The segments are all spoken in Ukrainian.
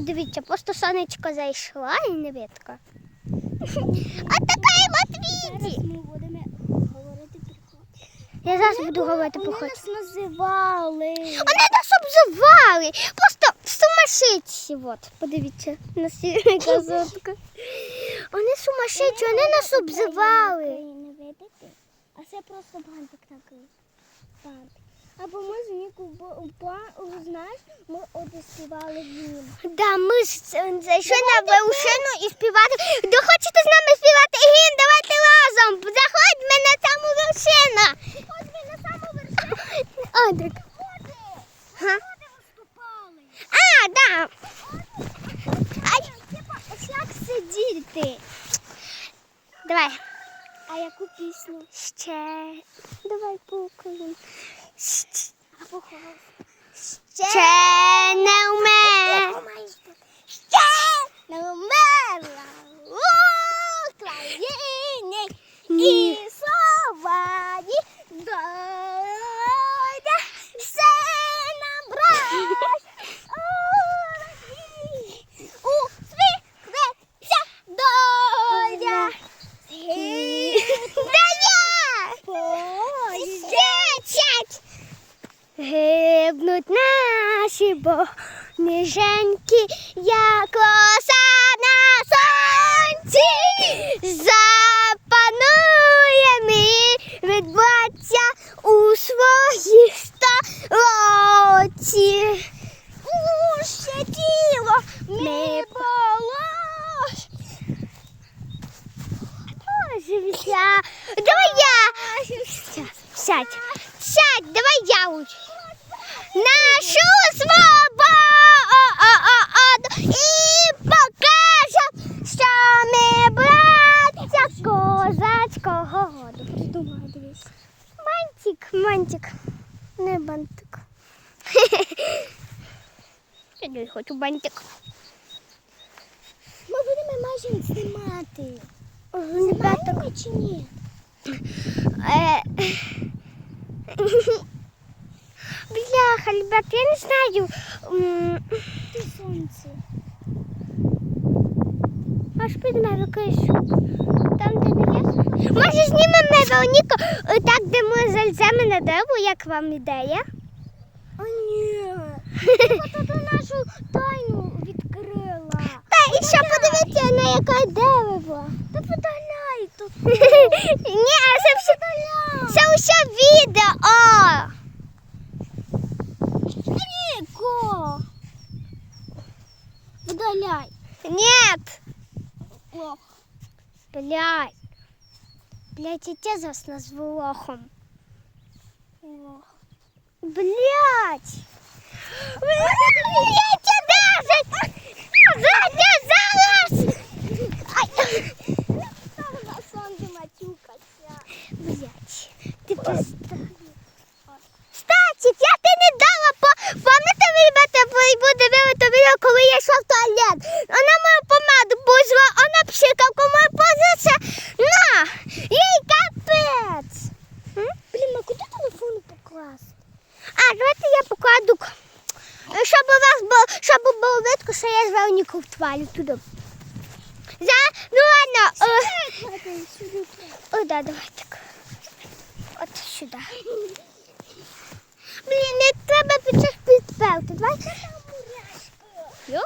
Подивіться, просто сонечко зайшла і не видко. А така і Зараз ми будемо говорити прикол. Я зараз буду говорити Вони нас називали. Вони нас обзивали. Просто сумасшедші. От, подивіться на казотку. Вони сумасшедші, вони нас обзивали. А це просто бантик такий. Бантик. Або ми з Ніку, знаєш, ми співали нім. Да, ми зайшли на вершину і співати. Хто хочете з нами співати гімн, давайте разом. Заходьмо на саму вершину. Ось ми на саму вершину. Га? виступали. А, да. Ай, як сидіти. давай. А яку пісню? Ще. Давай покажемо. Або голос. Ще не вмер. Ще не вмерла в Україні Ні. і слова ні дойде все нам брать у світлиця дойде. Да я! Десять! Наші ніженькі, як роса на сонці. Запанує ми від у своїй столоці. Уще тіло не болось. Живіться. Давай я. Сядь, сядь, давай я учу. Нашу свободу і покажем, що ми браття козацького роду. Придумай, дивись. Мантик, мантик, не бантик. Я не хочу бантик. Ми будемо майже знімати. Знімаємо чи ні? Бляха, ребят, я не знаю. Сонце. Аж підме якийсь. Там, де не є. Може, знімемо Вероніку е, так, де ми зальземо на дерево, як вам ідея? А ні. Ти тут нашу тайну відкрила. Та і ще подивіться на яке дерево. Та подаляй тут. Ні, а це все, це усе відео. Блядь. Нет. Лох. Блядь. Блядь, те вас назвал лохом. Лох. Блядь. Блядь, я даже... Задержалась! Телефон? А, давайте я покладу, щоб у вас було, щоб було видно, що я з Веронікою твалю туди. За, ну ладно. Е, о, да, давай так. От сюди. Блін, не треба під час підпелти. Давай. Йо?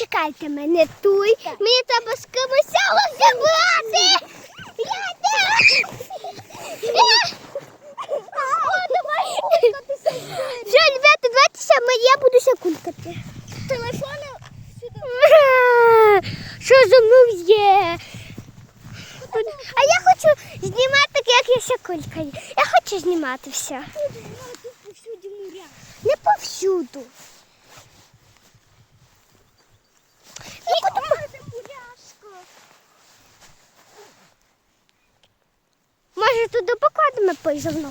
Почекайте мене тут. Мені треба з кимось забрати. Все, ребята, давайте саме я буду секундкати. Телефони сюди. Що за мною є? А я хочу знімати так, як я секундкаю. Я хочу знімати все. Муря. Не повсюду. пейзерно.